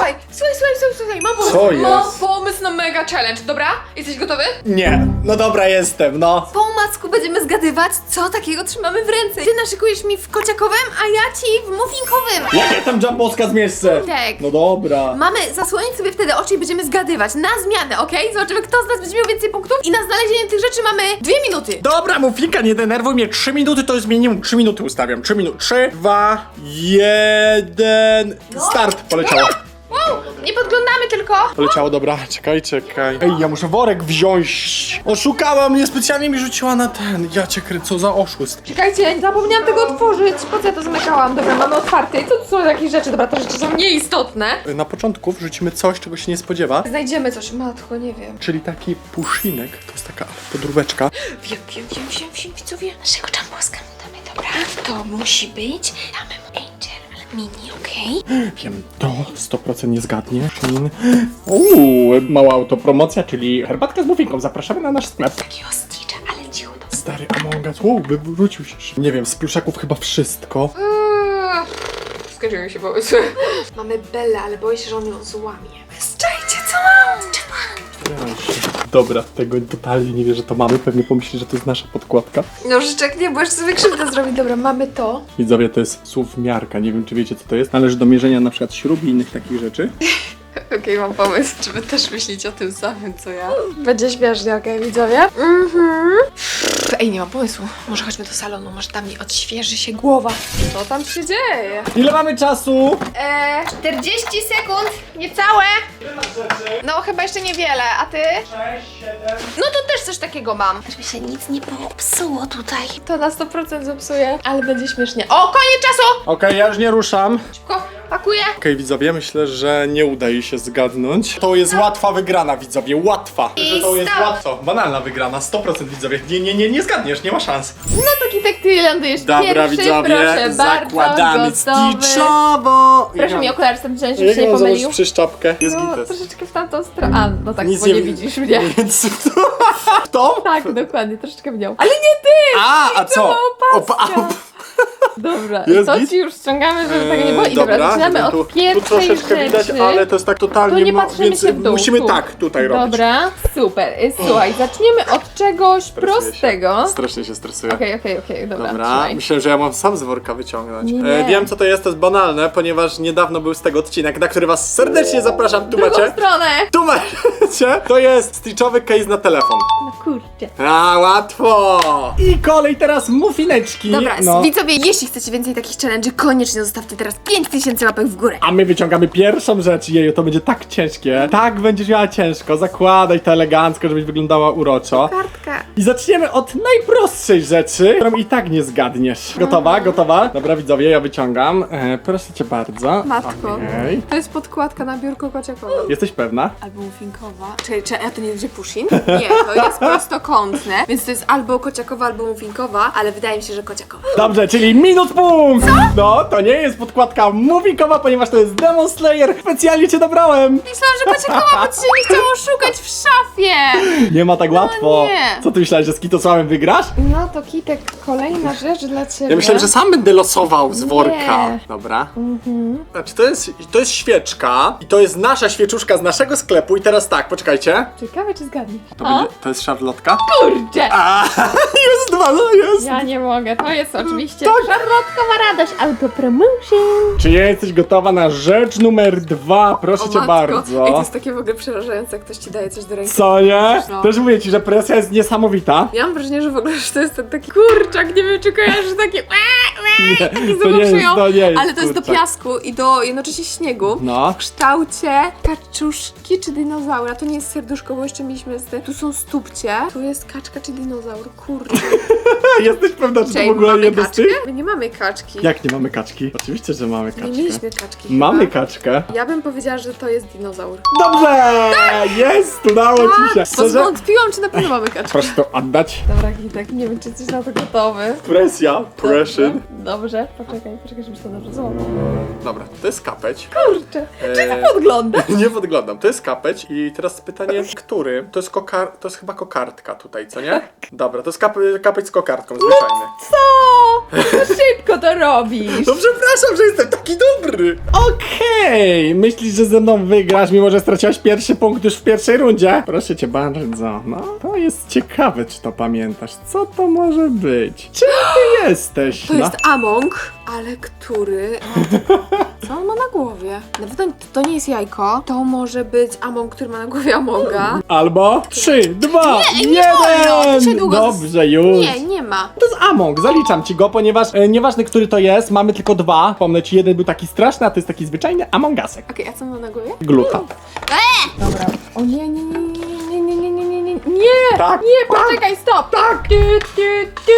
słuchaj, słuchaj, słuchaj, słuchaj, słuchaj, mam pomysł. Co Mam jest? pomysł na mega challenge, dobra? Jesteś gotowy? Nie, no dobra jestem, no. Po macku będziemy zgadywać, co takiego trzymamy w ręce. Ty naszykujesz mi w kociakowym, a ja ci w muffinkowym. Jak ja tam jumboska zmieszczę? Tak. No dobra. Mamy zasłonić sobie wtedy oczy i będziemy zgadywać na zmianę, okej? Zobaczymy, kto z nas będzie miał więcej punktów i na znalezienie tych rzeczy mamy dwie minuty. Dobra, Muffinka, nie denerwuj mnie. 3 minuty to jest minimum. 3 minuty ustawiam. 3 minuty. 3, 2, 1. Start. Poleciało. Nie podglądamy tylko. Poleciało, dobra. Czekaj, czekaj. Ej, ja muszę worek wziąć. Oszukała mnie, specjalnie mi rzuciła na ten. Ja cię kręcę, co za oszust. Czekajcie, zapomniałam tego otworzyć. Po co ja to zamykałam? Dobra, mamy otwarte. I co tu są jakieś rzeczy? Dobra, te rzeczy są nieistotne. Na początku wrzucimy coś, czego się nie spodziewa. Znajdziemy coś. Matko, nie wiem. Czyli taki puszynek. To jest taka podróbeczka. Wiem, wiem, wiem, wiem, wiem, widzowie. Naszego czamboska mu damy, dobra? To musi być. Damy mu ale mini, okej? Wiem, to 100% nie zgadnie. Shin. Uuu, mała autopromocja, czyli herbatka z muffinką. Zapraszamy na nasz sklep. Takiego stitcha, ale cicho to. Stary Among Us, uuu, wywrócił się. Nie wiem, z pluszaków chyba wszystko. Skończyły się pomysły. Mamy Bellę, ale boję się, że on ją złamie. Czajcie, co mam? Dobra, tego totalnie nie wierzę, że to mamy. Pewnie pomyśli, że to jest nasza podkładka. Nożyczek nie, bo jeszcze sobie krzywdę zrobić. Dobra, mamy to. Widzowie, to jest słówmiarka. Nie wiem, czy wiecie, co to jest. Należy do mierzenia na przykład śrub i innych takich rzeczy. Okej, mam pomysł. Czy wy też myślicie o tym samym, co ja? Będzie śmiesznie, okej, widzowie? Mhm. Ej, nie mam pomysłu. Może chodźmy do salonu, może tam mi odświeży się głowa. Co tam się dzieje? Ile mamy czasu? Eee, 40 sekund, niecałe. No, chyba jeszcze niewiele, a ty? 6, 7. No to też coś takiego mam. Żeby się nic nie popsuło tutaj. To na 100% zepsuje, ale będzie śmiesznie. O, koniec czasu! Okej, ja już nie ruszam. Szybko, pakuję. Okej, widzowie, myślę, że nie uda jej się zgadnąć. To jest łatwa wygrana, widzowie, łatwa. I Że to jest stop. łatwo. Banalna wygrana, 100% widzowie. Nie, nie, nie, nie zgadniesz, nie ma szans. No to Kitek, ty lądujesz Dobra, pierwszy, widzowie, proszę zakładamy gotowy. sticzowo. Proszę mi okulary stąd wziąć, żeby Jak się nie mam założyć pomylił. przyczepkę? Jest No, gites. troszeczkę w tamtą stronę. A, no tak, Nic bo nie, widzisz mnie. Więc w to? Tak, dokładnie, troszeczkę w nią. Ale nie ty! A, a co? Opa, Opa, Dobra, Jest to git? ci już ściągamy, żeby tego nie było. I Eee, dobra, zaczynamy tu, od tu pierwszej troszeczkę rzeczy. widać, ale to jest tak totalnie Tu nie ma- patrzymy więc się w dół, musimy tu. tak tutaj robić. Dobra, super. Y, Słuchaj, zaczniemy od czegoś Stresuję się. prostego. Strasznie się stresuję. Okej, okej, okej, dobra, Dobra, trzymaj. myślę, że ja mam sam z worka wyciągnąć. Nie. E, wiem co to jest, to jest banalne, ponieważ niedawno był z tego odcinek, na który was serdecznie zapraszam. Tu Drugą macie. stronę! Tu macie. To jest stitchowy case na telefon. No kurczę. A, łatwo! I kolej teraz muffineczki. Dobra, no. widzowie, jeśli chcecie więcej takich challenge, koniecznie zostawcie teraz 5000 łapek w górę. A my wyciągamy pierwszą rzecz, jeju, to będzie tak ciężkie. Tak będziesz miała ciężko, zakładaj to elegancko, żebyś wyglądała uroczo. Kartka. I zaczniemy od najprostszej rzeczy, którą i tak nie zgadniesz. Gotowa? Gotowa? Dobra, widzowie, ja wyciągam. E, proszę cię bardzo. Matko. Okej. To jest podkładka na biurko kociakowe. Jesteś pewna? Albo muffinkowa. Czy, czy a to nie będzie pushin? Nie, to jest prostokątne, więc to jest albo kociakowa, albo muffinkowa, ale wydaje mi się, że kociakowa. Dobrze, czyli minus punkt! No, to nie jest podkładka mówikowa, ponieważ to jest Demon Slayer. Specjalnie cię dobrałem. Myślałam, że kociakowa, bo ci się nie chciało szukać w szafie. Nie ma tak łatwo. nie. Co ty myślałeś, że z Kitosławem wygrasz? No to Kitek, kolejna rzecz dla ciebie. Ja myślałem, że sam będę losował z worka. Nie. Dobra. Znaczy, to jest, to jest świeczka i to jest nasza świeczuszka z naszego sklepu i teraz tak, poczekajcie. Ciekawe, czy zgadniesz. To, będzie, to jest szarlotka? Kurczę! A, jest dwa, no jest. Ja nie mogę, to jest oczywiście Tak. szarlotkowa radość, autopromotion. Czy jesteś gotowa na rzecz numer dwa? Proszę cię bardzo. Ej, to jest takie w ogóle przerażające, jak ktoś ci daje coś do ręki. Co nie? No. Też mówię ci, że presja jest niesamowita. Ja mam wrażenie, że w ogóle że to jest ten taki kurczak, nie wiem czy kojarzysz, taki Nie, taki to nie jest, to nie jest ale to jest do kurczak. piasku i do jednocześnie śniegu. No. W kształcie kaczuszki czy dinozaura. To nie jest serduszko, bo jeszcze mieliśmy z tym. Tu są stópcie. Tu jest kaczka czy dinozaur. Kurde. Jesteś pewna, że to w ogóle mamy jedno z kaczkę? tych? My nie mamy kaczki. Jak nie mamy kaczki? Oczywiście, że mamy Nie kaczkę. mieliśmy kaczki Mamy chyba. kaczkę. Ja bym powiedziała, że to jest dinozaur. Dobrze! Jest! Udało ci się! Tak, Bo Szczerze? zwątpiłam, czy na pewno mamy kaczkę. Proszę to oddać. Dobra, Gitek, nie wiem, czy jesteś na to gotowy. Presja. Pressure. Dobrze, poczekaj, poczekaj, żebyś to dobrze złapał. Dobra, to jest kapeć. Kurczę, czy Eee, ty podglądasz? Nie podglądam. To jest kapeć i teraz pytanie, który? To jest kokar... To jest chyba kokardka tutaj, co nie? Dobra, to jest kap... kapeć z kokardką. kartką, zwyczajny. Co? Szybko to robisz. No przepraszam, że jestem taki dobry. Okej, myślisz, że ze mną wygrasz, mimo że straciłaś pierwszy punkt już w pierwszej rundzie? Proszę cię bardzo, no. To jest ciekawe, czy to pamiętasz. Co to może być? Czym ty jesteś? To no? Jest Among, ale który... Co on ma na głowie? Na pewno to nie jest jajko. To może być Among, który ma na głowie Amonga. Albo 3, 2, Nie, nie 1! wolno, to się długo Dobrze, już. Nie, nie ma. To jest Among, zaliczam ci go, ponieważ e, nieważne, który to jest, mamy tylko dwa. Pomnę ci, jeden był taki straszny, a to jest taki zwyczajny Amongasek. Okej, a co ma na głowie? Gluta. Dobra. O nie, nie, nie, nie, nie, nie, nie, nie, nie, nie! Tak, Nie, poczekaj, stop! Tak! Tu, tu, tu.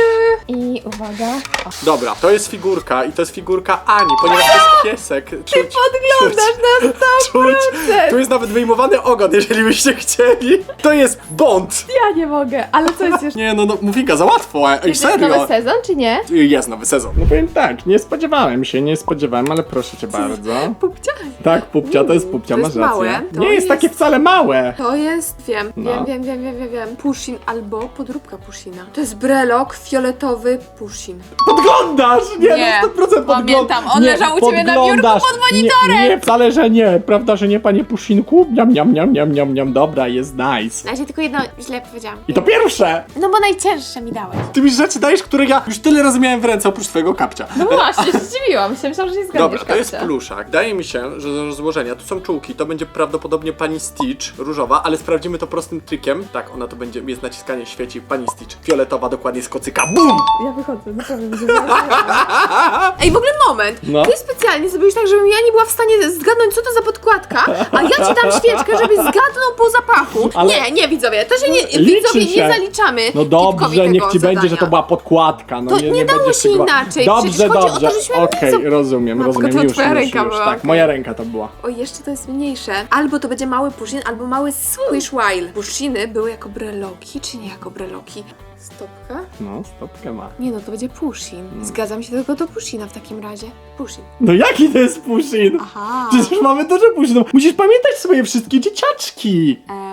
I uwaga. O. Dobra, to jest figurka i to jest figurka Ani, ponieważ to jest piesek. Czuć, Podglądasz na Czuć. 100%! Tu jest nawet wyjmowany ogon, jeżeli byście chcieli. To jest Bond. Ja nie mogę, ale co jest jeszcze? Nie no, no Mufika, za łatwo, ej, Jest nowy sezon, czy nie? Jest nowy sezon. No powiem tak, nie spodziewałem się, nie spodziewałem, ale proszę cię bardzo. Pupcia? Tak, pupcia, to jest pupcia, To masz jest rację. małe, to Nie jest jest- takie wcale małe. To jest, wiem, No. wiem, wiem, wiem, wiem, wiem, wiem. Pushin albo podróbka Pushina. To jest brelok fioletowy Pushin. Podglądasz! Nie, Nie, no 100% podglądasz. pamiętam, on leżał u ciebie na biurku pod monitorem. Nie, nie, wcale, że nie. Prawda, że nie, panie Puszinku? Niam, niam, niam, niam, niam, niam. Dobra, jest nice. Na razie tylko jedno źle powiedziałam. I to pierwsze! No bo najcięższe mi dałeś. Ty mi rzeczy dajesz, które ja już tyle razy miałem w ręce oprócz twojego kapcia. No właśnie, zdziwiłam się, myślałam, że nie zgadniesz Dobra, to jest pluszak. Wydaje mi się, że do rozłożenia tu są czułki, to będzie prawdopodobnie pani Stitch, różowa, ale sprawdzimy to prostym trikiem. Tak, ona to będzie, jest naciskanie, świeci pani Stitch, fioletowa, dokładnie z kocyka, BUM! Ja wychodzę, naprawdę Ej, w ogóle moment. No. Ty specjalnie zrobiłeś tak, żebym ja nie była w stanie zgadnąć, co to za podkładka, a ja ci dam świeczkę, żebyś zgadnął po zapachu. Ale- Nie, nie, widzowie, to się nie, Liczy widzowie się. nie zaliczamy. No Kitkowi dobrze, tego niech ci będzie, że zadania. to była podkładka. No To nie, nie nie dało się tego- inaczej, Dobrze, przecież chodzi o to, dobrze. żeśmy Okej, rozumiem, Matko, rozumiem. to Już, twoja już, ręka już. była, Tak, okej. moja ręka to była. O, jeszcze to jest mniejsze. Albo to będzie mały Pushin, albo mały Squish While. Pushiny były jako breloki, czy nie jako breloki? Stopka? No, stopkę ma. Nie no, to będzie Pushin. Zgadzam się tylko do Pushina w takim razie. Pushin. No jaki to jest Pushin? Aha. Przecież mamy dużo Pushinów. Musisz pamiętać swoje wszystkie dzieciaczki. Eee,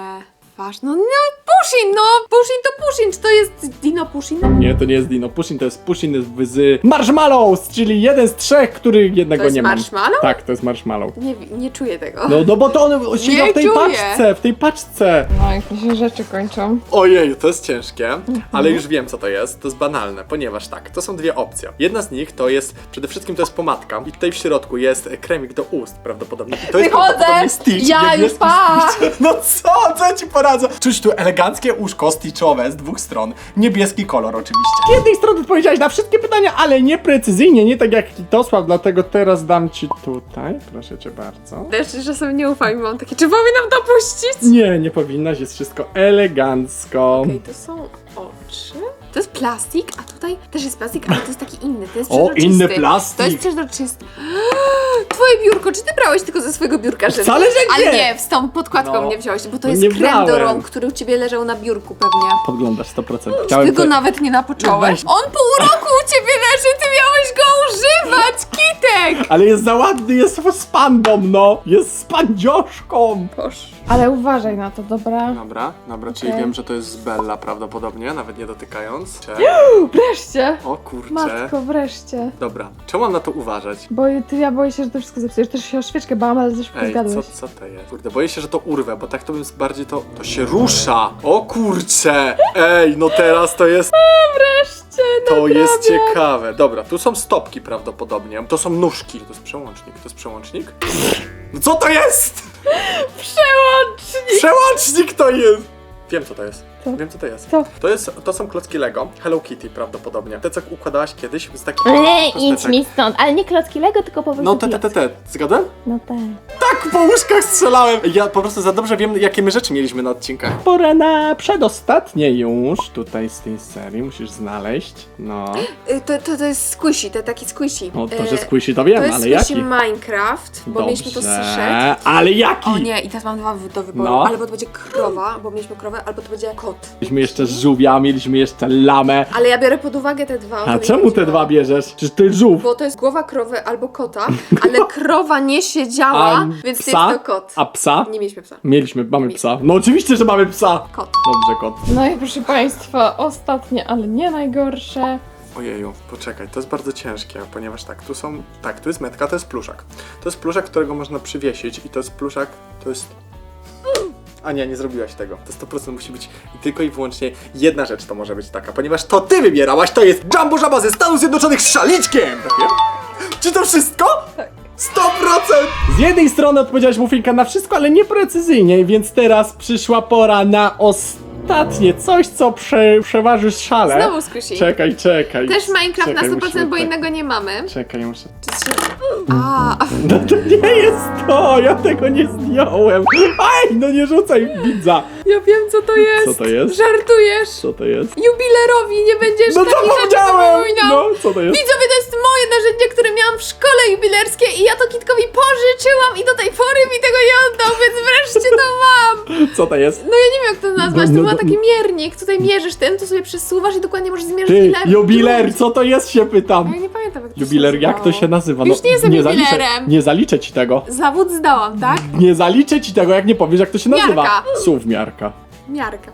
wasz, no, no, Pushin, no, Pushin to Pushin, czy to jest Dino Pushin? Nie, to nie jest Dino. Pushin to jest Pushin z Marshmallows, czyli jeden z trzech, który jednego To jest nie mam. marshmallow? Tak, to jest Marshmallow. Nie, nie czuję tego. No, no bo to on Nie w tej czuję. paczce, w tej paczce. No, jak mi się rzeczy kończą. Ojej, to jest ciężkie, Mhm. ale już wiem co to jest. To jest banalne, ponieważ tak, to są dwie opcje. Jedna z nich to jest, przede wszystkim to jest pomadka i tutaj w środku jest e, kremik do ust prawdopodobnie. I to jest Wychodzę! prawdopodobnie Stitch. Ja już pa! Stitch. No co, co ja ci poradzę? Czuć tu eleganckie uszko stitchowe z dwóch stron. Niebieski kolor oczywiście. Z jednej strony odpowiedziałeś na wszystkie pytania, ale nieprecyzyjnie, nie tak jak Kitosław, dlatego teraz dam ci tutaj, proszę cię bardzo. Też, sobie nie ufam i mam takie, czy powinnam to puścić? Nie, nie powinnaś, jest wszystko elegancko. Okej, to są oczy. To jest plastik, a tutaj też jest plastik, ale to jest taki inny. To jest O, przezroczysty. inny plastik. To jest przezroczysty. Twoje biurko, czy ty brałeś tylko ze swojego biurka rzeczy? Wcale, że Ale nie. nie, z tą podkładką No. nie wziąłeś, bo to No jest nie krem do brałem. rąk, który u ciebie leżał na biurku pewnie. Podglądasz 100%. Ty Chciałem go to... nawet nie napocząłeś. Weź. On pół roku u ciebie leży, ty miałeś go używać, Kitek! Ale jest za ładny, jest z pandą, no! Jest z pandzioszką! Ale uważaj na to, dobra? Dobra, dobra, czyli Okej. wiem, że to jest Bella prawdopodobnie, nawet nie dotykając. Cze- Wreszcie! O kurczę. Matko, wreszcie. Dobra, czemu mam na to uważać? Bo ty, ja boję się, że to wszystko zepsujesz. Też się o świeczkę bałam, ale też Ej, co, zgadłeś. co to jest? Kurde, boję się, że to urwę, bo tak to bym bardziej to... To się rusza! O kurczę! Ej, no teraz to jest... Wreszcie, To jest ciekawe. Dobra, tu są stopki prawdopodobnie. To są nóżki. To jest przełącznik. To jest przełącznik? No co to jest? Przełącznik! Przełącznik to jest! Wiem co to jest. Co? Wiem co to jest. Co? To jest, to są klocki Lego. Hello Kitty prawdopodobnie. Te co układałaś kiedyś z takich Nie, idź mi stąd, ale nie klocki Lego, tylko po prostu No te, te, te, te. Zgadłem? No tak. Tak, po łóżkach strzelałem. Ja po prostu za dobrze wiem, jakie my rzeczy mieliśmy na odcinkach. Pora na przedostatnie już tutaj z tej serii. Musisz znaleźć. No. Y, To, to, to jest squishy, to taki squishy. O, to, Y, że squishy to wiem, To jest ale squishy jaki? Minecraft, bo mieliśmy to z ale jaki? O nie, i teraz mam dwa do wyboru. No. Albo to będzie krowa, bo mieliśmy krowę, albo to będzie kot. Mieliśmy jeszcze żółwia, mieliśmy jeszcze lamę. Ale ja biorę pod uwagę te dwa. o A czemu te dwa bierzesz? Przecież to jest żółw. Bo to jest głowa krowy albo kota, ale krowa nie siedziała, A Więc Psa? jest to kot. A psa? Nie mieliśmy psa. Mieliśmy, mamy psa. No oczywiście, że mamy psa. Kot. Dobrze, kot. No i proszę Państwa, ostatnie, ale nie najgorsze. Ojeju, poczekaj, to jest bardzo ciężkie, ponieważ tak, tu są, tak, tu jest metka, to jest pluszak. To jest pluszak, którego można przywiesić i to jest pluszak, to jest... A nie, nie zrobiłaś tego. To 100% musi być tylko i wyłącznie jedna rzecz to może być taka, ponieważ to ty wybierałaś, to jest Jumbo Żaba ze Stanów Zjednoczonych z szaliczkiem! Tak? Czy to wszystko? Tak. 100%! Z jednej strony odpowiedziałaś Mufinka na wszystko, ale nieprecyzyjnie, więc teraz przyszła pora na ostatnie, coś co prze, przeważy szale. Znowu squishy. Czekaj, czekaj. Też Minecraft Czekaj, na 100%, musimy bo tak- innego nie mamy. Czekaj, muszę... Czy się... A, No to nie jest to! Ja tego nie zdjąłem! Aj, no nie rzucaj widza! ja wiem co to jest. Co to jest? Żartujesz. Co to jest? Jubilerowi nie będziesz No takich rzeczy zapomniałem! wypominał. No, co to jest? Widzowie, to jest moje narzędzie, które miałam w szkole jubilerskie i ja to Kitkowi pożyczyłam i do tej pory mi tego nie oddał, więc wreszcie to mam! Co to jest? No ja nie wiem jak to nazwać, No, to no, ma no. taki miernik, tutaj mierzysz tym, tu sobie przesuwasz i dokładnie możesz zmierzyć Ty, ile... jubiler, co to jest się pytam? Ja nie pamiętam jak to Jubiler, się jak to nazywało. się nazywa? Już nie jestem zaliczę, jubilerem. nie zaliczę ci tego. Zawód zdałam, tak? Nie zaliczę ci tego, jak nie powiesz, jak to się nazywa. Miarka. Suwmiarka. Miarka.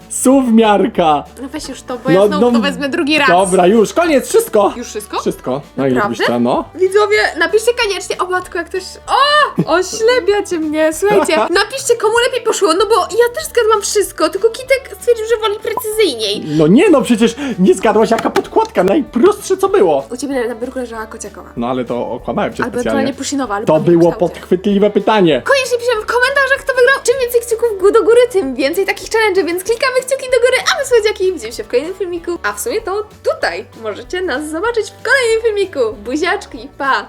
Suwmiarka. No weź już to, bo ja znowu to wezmę drugi raz. Dobra, już, koniec, wszystko. Już wszystko? Wszystko. Na ile Naprawdę? byś no? Widzowie, napiszcie koniecznie, o matko, jak ktoś... O! Oślepiacie mnie, słuchajcie. Napiszcie, komu lepiej poszło, no bo ja też zgadłam wszystko, tylko Kitek stwierdził, że woli precyzyjniej. No nie no, przecież nie zgadłaś jaka podkładka, najprostsze co było. U ciebie na biurku leżała kociakowa. No ale to okłamałem cię Albo ewentualnie specjalnie. pusinowa, albo To było podchwytliwe pytanie. Koniecznie piszemy w komentarzach, kto wygrał. Czym więcej gó- do góry, tym więcej takich challenge, więc klikamy kciuki do góry, a my słodziaki widzimy się w kolejnym filmiku. A w sumie to tutaj możecie nas zobaczyć w kolejnym filmiku. Buziaczki, pa!